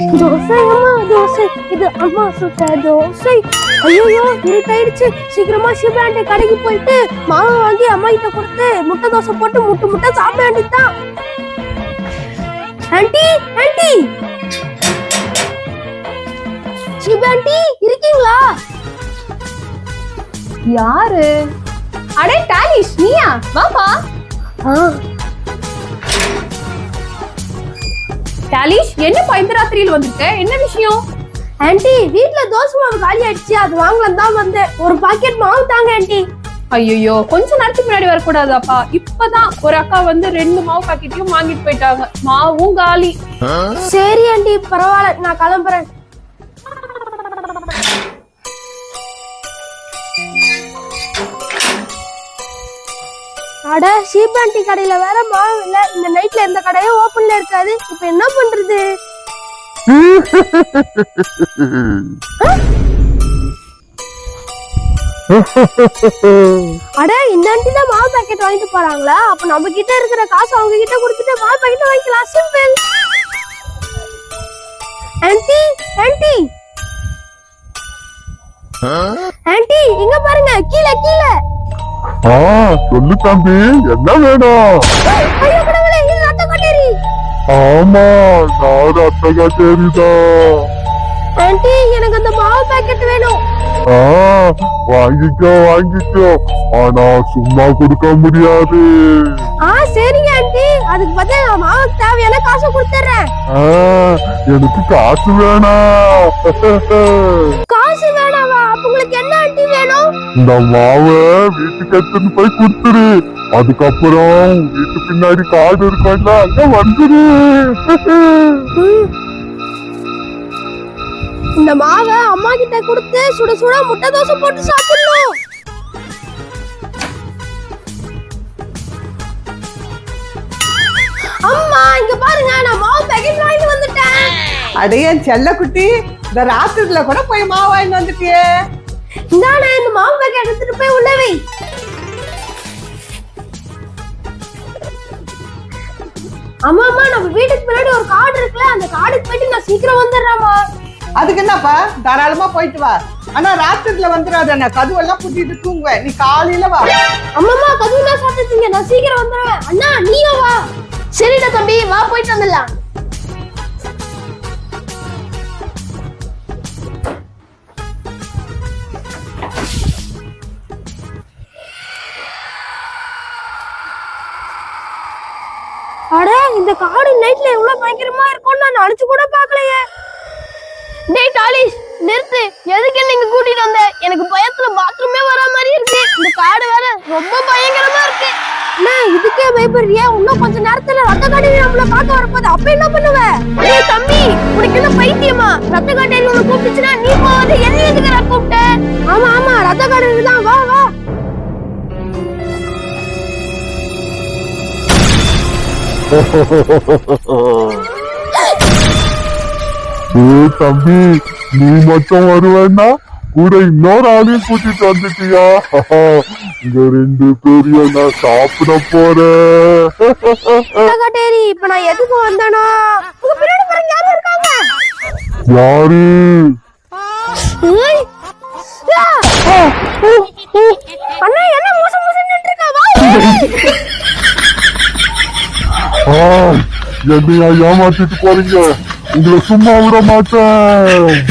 தோசை அம்மா தோசை இது அம்மா சுட்ட தோசை. ஐயோ இருட்டாயிடுச்சு. சீக்கிரமா சிவாண்டி கடைக்கு போயிட்டு மாவு வாங்கி அம்மா கிட்ட கொடுத்து முட்டை தோசை போட்டு முட்டை முட்டை சாப்பிட வேண்டியதுதான். Aunty aunty. சிவாண்டி இருக்கீங்களா? யாரு? அடே டாலிஷ் நீயா? வாப்பா. டாலிஷ் என்னப்பா இந்த ராத்திரியில் வந்திருக்க? என்ன விஷயம்? ஆண்டி வீட்ல தோசை மாவு காலி ஆயிடுச்சு அது வாங்கலாம் தான் வந்தேன். ஒரு பாக்கெட் மாவு தாங்க ஆண்டி ஐயோ கொஞ்ச நேரத்துக்கு முன்னாடி வரக்கூடாதாப்பா? இப்பதான் ஒரு அக்கா வந்து ரெண்டு மாவு பாக்கெட்டையும் வாங்கிட்டு போயிட்டாங்க. மாவும் காலி. சரி ஆண்டி பரவாயில்ல. நான் கிளம்புறேன். அட சீப் ஆண்டி கடையில வேற மாவு இல்ல. இந்த நைட்ல எந்த கடையும் ஓபன்ல இருக்காது. இப்ப என்ன பண்றது? அட இந்த ஆண்டி தான் மாவு பாக்கெட் வாங்கிட்டு போறாங்களா? அப்ப நம்ம கிட்ட இருக்கிற காசு அவங்க கிட்ட கொடுத்துட்டு மாவு பாக்கெட் வாங்கிக்கலாம். சிம்பிள் ஆண்டி ஆண்டி ஆண்டி இங்க பாருங்க. கீழே கீழே. ஆ சொல்லு தம்பி என்ன வேணும்? ரத்த ஆமா நான் அத்தகா சரிதான் ஆண்டி எனக்கு அந்த மாவு பாக்கெட் வேணும். ஆ வாங்கிக்கோ வாங்கிக்கோ. ஆனா சும்மா கொடுக்க முடியாது. ஆ சரிங்க ஆண்டி. அதுக்கு பதிலா மாவுக்கு தேவையான காசை கொடுத்துறேன். ஆ, எனக்கு காசு வேணாம். காசு வேணாவா அப்ப உங்களுக்கு என்ன ஆண்டி வேணும். இந்த மாவை வீட்டுக்கு எடுத்துன்னு போய் கொடுத்துரு. அதுக்கப்புறம் வீட்டு பின்னாடி காடு இருக்கும்ல அங்க வந்துரு. இந்த மாவை அம்மா கிட்ட கொடுத்து சுட சுட முட்டை தோசை போட்டு சாப்பிடணும். அம்மா இங்க பாருங்க நான் மாவு பேக்கெட் வாங்கிட்டு வந்துட்டேன். அடே என் செல்லக்குட்டி இந்த ராத்திரில கூட போய் மாவு வாங்கிட்டு வந்துட்டியே. இந்தானே இந்த மாவு பேக்கெட் எடுத்துட்டு போய் உள்ள வை. அம்மா அம்மா நம்ம வீட்டுக்கு பின்னாடி ஒரு காடு இருக்குல்ல அந்த காடுக்கு போயிட்டு நான் சீக்கிரம் வந்துடுறேம்மா. அதுக்கு என்னப்பா? தாராளமா போயிட்டு வா. ஆனா ராத்திரில வந்துடாத நான் கதுவெல்லாம் பூட்டிட்டு தூங்குவேன் நீ காலையில வா. அம்மாம்மா கதவுலாம் சாத்திட்டீங்க நான் சீக்கிரம் வந்துடுறேன். அண்ணா நீயும் வா. சரிடா தம்பி வா போயிட்டு வந்துடலாம். அட இந்த காடு நைட்ல எவ்வளவு பயங்கரமா இருக்கும் நான் நினைச்சு கூட பார்க்கலையே. டேய் டாலிஷ் நிறுத்து. எதுக்கு என்ன இங்க கூட்டிட்டு வந்த? எனக்கு பயத்துல பாத்ரூமே வர மாதிரி இருக்கு. இந்த காடு வேற ரொம்ப பயங்கரமா இருக்கு. அண்ணா இதுக்கே பயப்படுறியா? இன்னும் கொஞ்ச நேரத்துல ரத்த காட்டேரி நம்மள பார்க்க வரப்போது அப்ப என்ன பண்ணுவ? டேய் தம்பி உனக்கு என்ன பைத்தியமா? ரத்த காட்டேரி உன்னை கூப்பிட்டுச்சுன்னா நீ போவது என்ன எதுக்கு கூப்பிட்ட? ஆமா ஆமா ரத்த காட்டேரி தான். வா வா. தம்பி நீ மட்டும் வருவேன்னா கூட இன்னொரு ஆளையும் கூட்டிட்டு வந்துட்டியா? இங்க ரெண்டு பேரையும் நான் சாப்பிட போறேன். இப்ப நான் எதுக்கு வந்தேனா? யாரு! அண்ணா என்ன மோசம் மோசம் ஆ, என்னையா ஏமாத்திட்டு போறீங்க? உங்களை சும்மா விட மாட்டேன்.